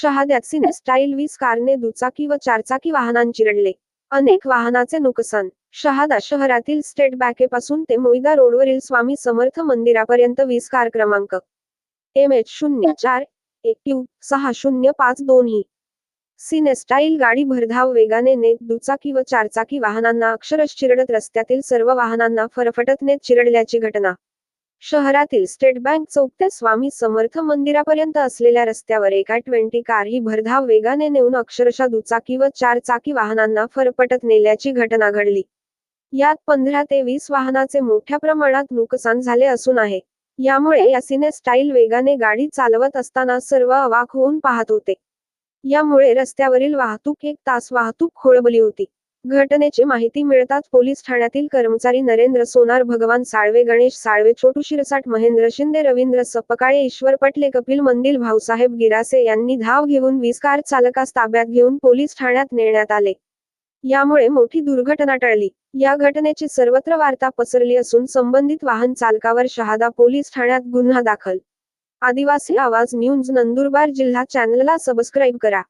शहाद्यात सिने style वीस कारने दुचाकी व चारचाकी वाहनांची रडले. अनेक वाहनाचे नुकसान. शहादा शहरातील स्टेट बँकेपासून ते मोईदा रोडवरील स्वामी समर्थ मंदिरापर्यंत वीस कार क्रमांक. एम एच शून्य चार एक क्यू सहा शून्य पाच दोन ही सिने स्टाईल गाडी भरधाव वेगाने नेत दुचाकी व चारचाकी वाहनांना अक्षरश चिरडत रस्त्यातील सर्व वाहनांना फरफटत नेत चिरडल्याची घटना. शहरातील स्टेट बँक चौक ते स्वामी समर्थ मंदिरापर्यंत असलेल्या रस्त्यावर एका ट्वेंटी कार ही भरधाव वेगाने नेऊन अक्षरशः दुचाकी व चार चाकी वाहनांना फरफटत नेल्याची घटना घडली. यात पंधरा ते वीस वाहनाचे मोठ्या प्रमाणात नुकसान झाले असून आहे. यामुळे यासीने स्टाईल वेगाने गाडी चालवत असताना सर्व अवाक होऊन पाहत होते. यामुळे रस्त्यावरील वाहतूक एक तास वाहतूक खोळबली होती. घटनेची माहिती मिळताच पोलीस ठाण्यातील कर्मचारी नरेंद्र सोनार भगवान साळवे गणेश साळवे छोटू शिरसाट महेंद्र शिंदे रवींद्र सपकाळे ईश्वर पटले कपिल मंदिल भाऊसाहेब गिरासे यांनी धाव घेऊन वीस कार चालकास ताब्यात घेऊन पोलीस ठाण्यात नेण्यात आले. यामुळे मोठी दुर्घटना टळली. या घटनेची सर्वत्र वार्ता पसरली असून संबंधित वाहन चालकावर शहादा पोलीस ठाण्यात गुन्हा दाखल. आदिवासी आवाज न्यूज नंदुरबार जिल्हा चॅनलला सबस्क्राईब करा.